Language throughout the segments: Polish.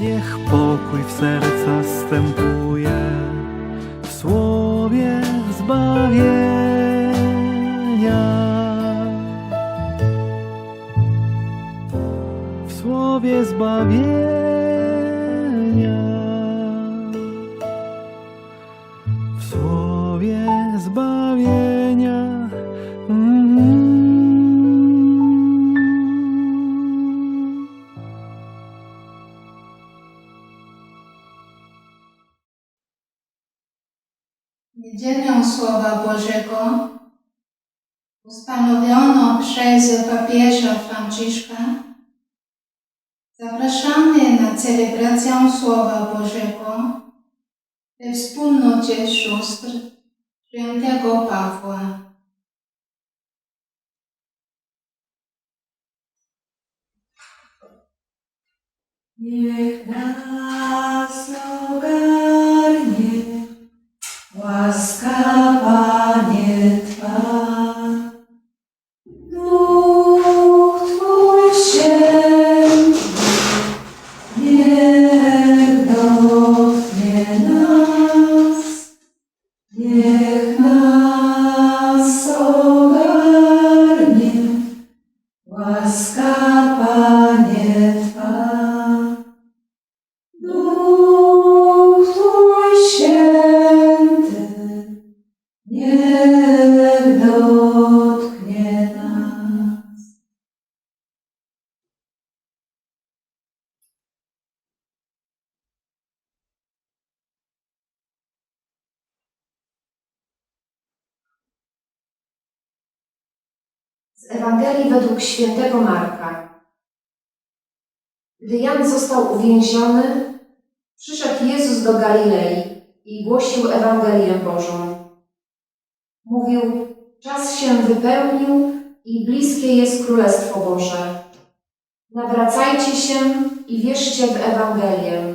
Niech pokój w serca wstępuje w słowie zbawienia. W słowie zbawienia. Słowa Bożego we wspólnocie sióstr świętego Pawła. Niech nas ogarnie łaska Panie Twa. Ewangelii według świętego Marka. Gdy Jan został uwięziony, przyszedł Jezus do Galilei i głosił Ewangelię Bożą. Mówił, czas się wypełnił i bliskie jest Królestwo Boże. Nawracajcie się i wierzcie w Ewangelię.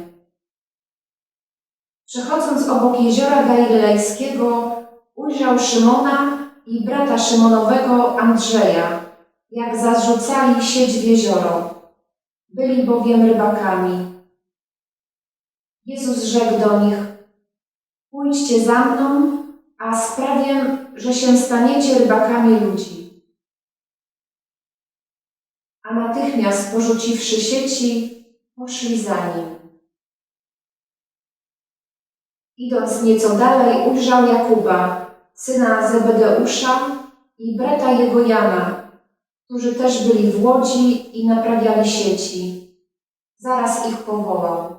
Przechodząc obok jeziora galilejskiego, ujrzał Szymona i brata Szymonowego Andrzeja, jak zarzucali sieć w jezioro. Byli bowiem rybakami. Jezus rzekł do nich, pójdźcie za mną, a sprawię, że się staniecie rybakami ludzi. A natychmiast porzuciwszy sieci, poszli za nim. Idąc nieco dalej, ujrzał Jakuba, syna Zebedeusza i brata jego Jana, którzy też byli w łodzi i naprawiali sieci. Zaraz ich powołał.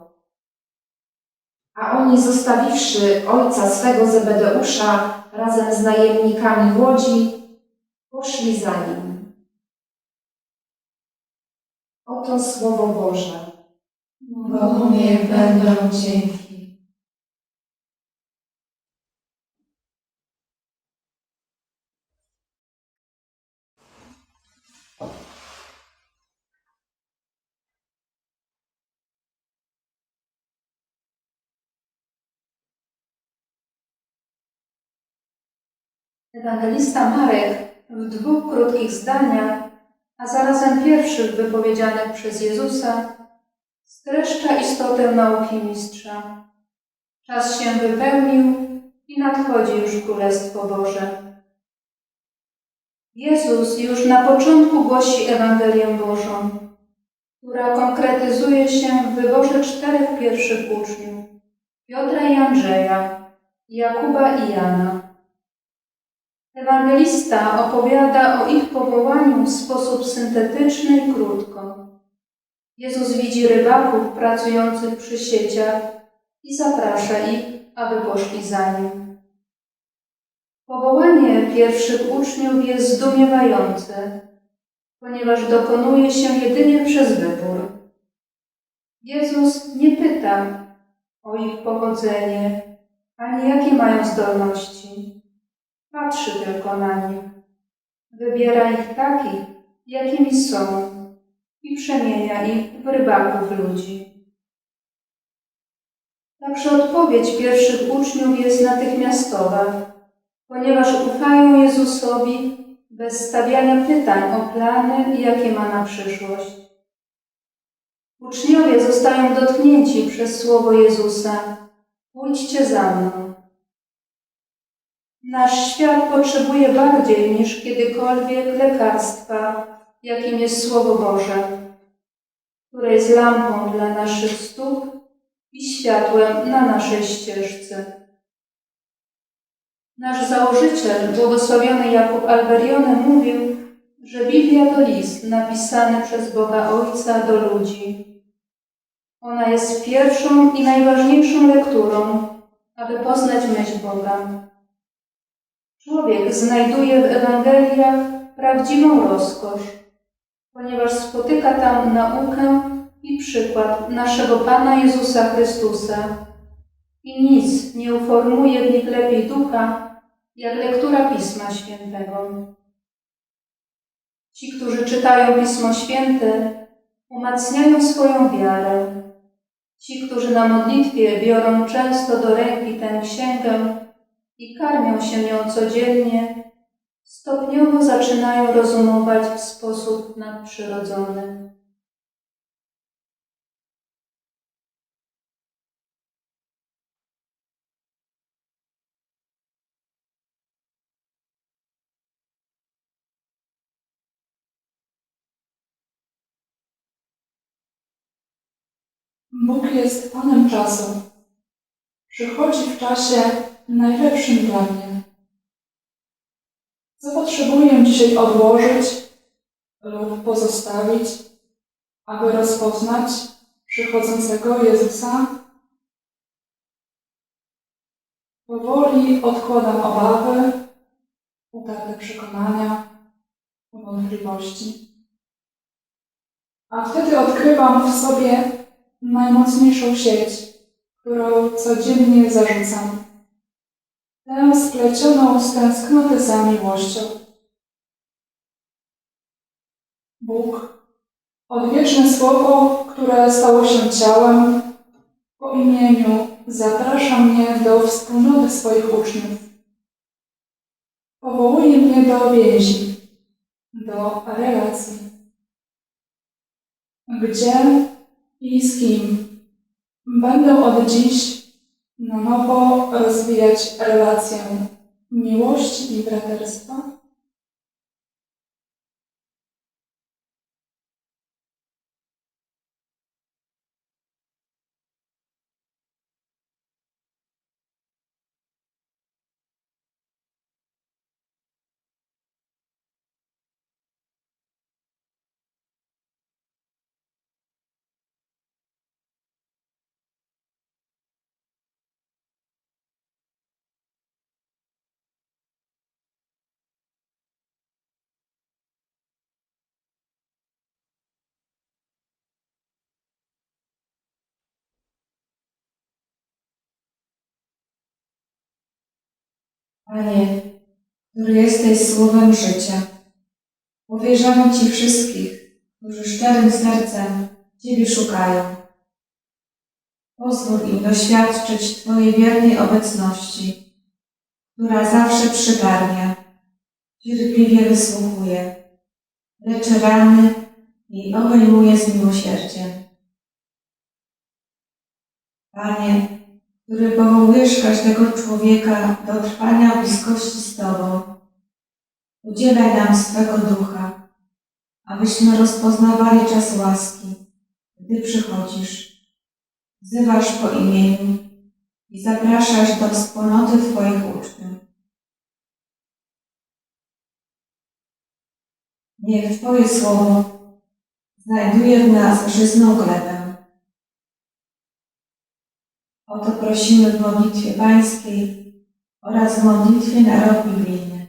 A oni, zostawiwszy ojca swego Zebedeusza razem z najemnikami w łodzi, poszli za nim. Oto Słowo Boże. Bogu niech będą dzięki. Ewangelista Marek w dwóch krótkich zdaniach, a zarazem pierwszych wypowiedzianych przez Jezusa, streszcza istotę nauki mistrza. Czas się wypełnił i nadchodzi już Królestwo Boże. Jezus już na początku głosi Ewangelię Bożą, która konkretyzuje się w wyborze czterech pierwszych uczniów Piotra i Andrzeja, Jakuba i Jana. Ewangelista opowiada o ich powołaniu w sposób syntetyczny i krótko. Jezus widzi rybaków pracujących przy sieciach i zaprasza ich, aby poszli za nim. Powołanie pierwszych uczniów jest zdumiewające, ponieważ dokonuje się jedynie przez wybór. Jezus nie pyta o ich pochodzenie, ani jakie mają zdolności. Patrzy tylko na nich. Wybiera ich takich, jakimi są i przemienia ich w rybaków ludzi. Także odpowiedź pierwszych uczniów jest natychmiastowa, ponieważ ufają Jezusowi bez stawiania pytań o plany, jakie ma na przyszłość. Uczniowie zostają dotknięci przez słowo Jezusa. Pójdźcie za mną. Nasz świat potrzebuje bardziej niż kiedykolwiek lekarstwa, jakim jest Słowo Boże, które jest lampą dla naszych stóp i światłem na naszej ścieżce. Nasz założyciel, błogosławiony Jakub Alberione, mówił, że Biblia to list napisany przez Boga Ojca do ludzi. Ona jest pierwszą i najważniejszą lekturą, aby poznać myśl Boga. Człowiek znajduje w Ewangeliach prawdziwą rozkosz, ponieważ spotyka tam naukę i przykład naszego Pana Jezusa Chrystusa. I nic nie uformuje w nich lepiej ducha, jak lektura Pisma Świętego. Ci, którzy czytają Pismo Święte, umacniają swoją wiarę. Ci, którzy na modlitwie biorą często do ręki tę księgę i karmią się nią codziennie, stopniowo zaczynają rozumować w sposób nadprzyrodzony. Bóg jest Panem czasu. Przychodzi w czasie najlepszym dla mnie. Co potrzebuję dzisiaj odłożyć lub pozostawić, aby rozpoznać przychodzącego Jezusa? Powoli odkładam obawy, utarte przekonania, wątpliwości. A wtedy odkrywam w sobie najmocniejszą sieć, którą codziennie zarzucam. Splecioną z tęsknoty za miłością. Bóg, odwieczne słowo, które stało się ciałem, po imieniu zaprasza mnie do wspólnoty swoich uczniów. Powołuje mnie do więzi, do relacji. Gdzie i z kim będę od dziś na nowo rozwijać relację miłości i braterstwa? Panie, który jesteś słowem życia, powierzamy Ci wszystkich, którzy szczerym sercem Ciebie szukają. Pozwól im doświadczyć Twojej wiernej obecności, która zawsze przygarnia, cierpliwie wysłuchuje, leczy rany i obejmuje z miłosierdziem. Panie, który powołujesz każdego człowieka do trwania bliskości z Tobą. Udzielaj nam swego ducha, abyśmy rozpoznawali czas łaski, gdy przychodzisz, wzywasz po imieniu i zapraszasz do wspólnoty Twoich uczniów. Niech Twoje słowo znajduje w nas żyzną glebę. O to prosimy w modlitwie pańskiej oraz w modlitwie na rok biblijny.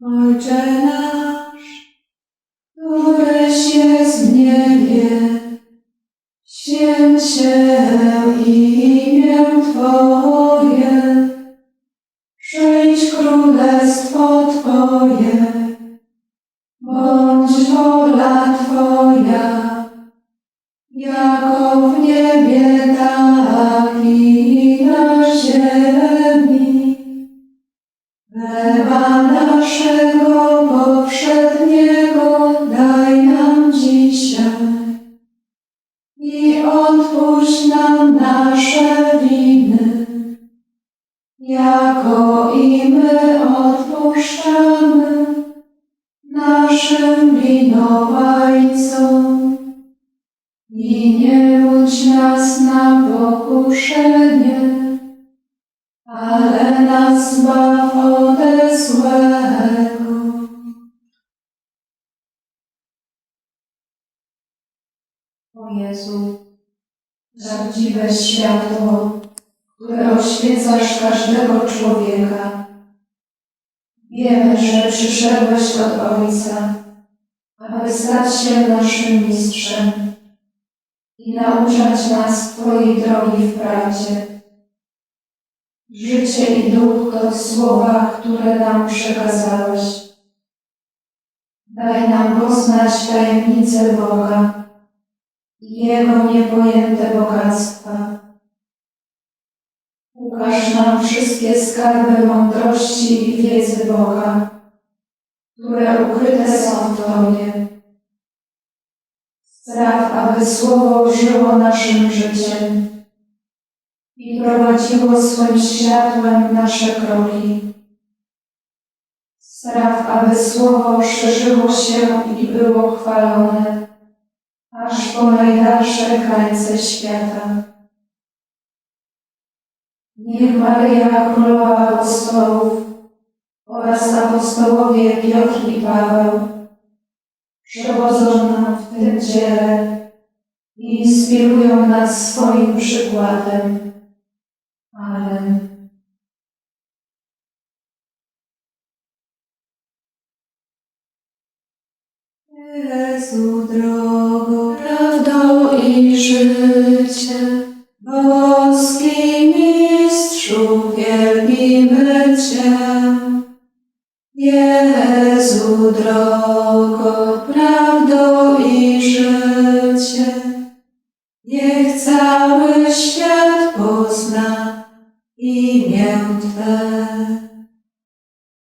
Ojcze nasz, któreś jest w niebie, święć się imię Twoje, przyjdź królestwo Twoje. W niebie, O Jezu, Prawdziwe światło, które oświecasz każdego człowieka. Wiemy, że przyszedłeś od Ojca, aby stać się naszym mistrzem i nauczać nas Twojej drogi w prawdzie. Życie i duch to słowa, które nam przekazałeś. Daj nam poznać tajemnicę Boga Jego niepojęte bogactwa. Ukaż nam wszystkie skarby mądrości i wiedzy Boga, które ukryte są w Tobie. Spraw, aby Słowo żyło naszym życiem i prowadziło swym światłem nasze kroki. Spraw, aby Słowo szerzyło się i było chwalone aż po najdalsze krańce świata. Niech Maryja, Królowa Apostołów oraz apostołowie Piotr i Paweł przewodzą nam w tym dziele i inspirują nas swoim przykładem. Amen. Jezu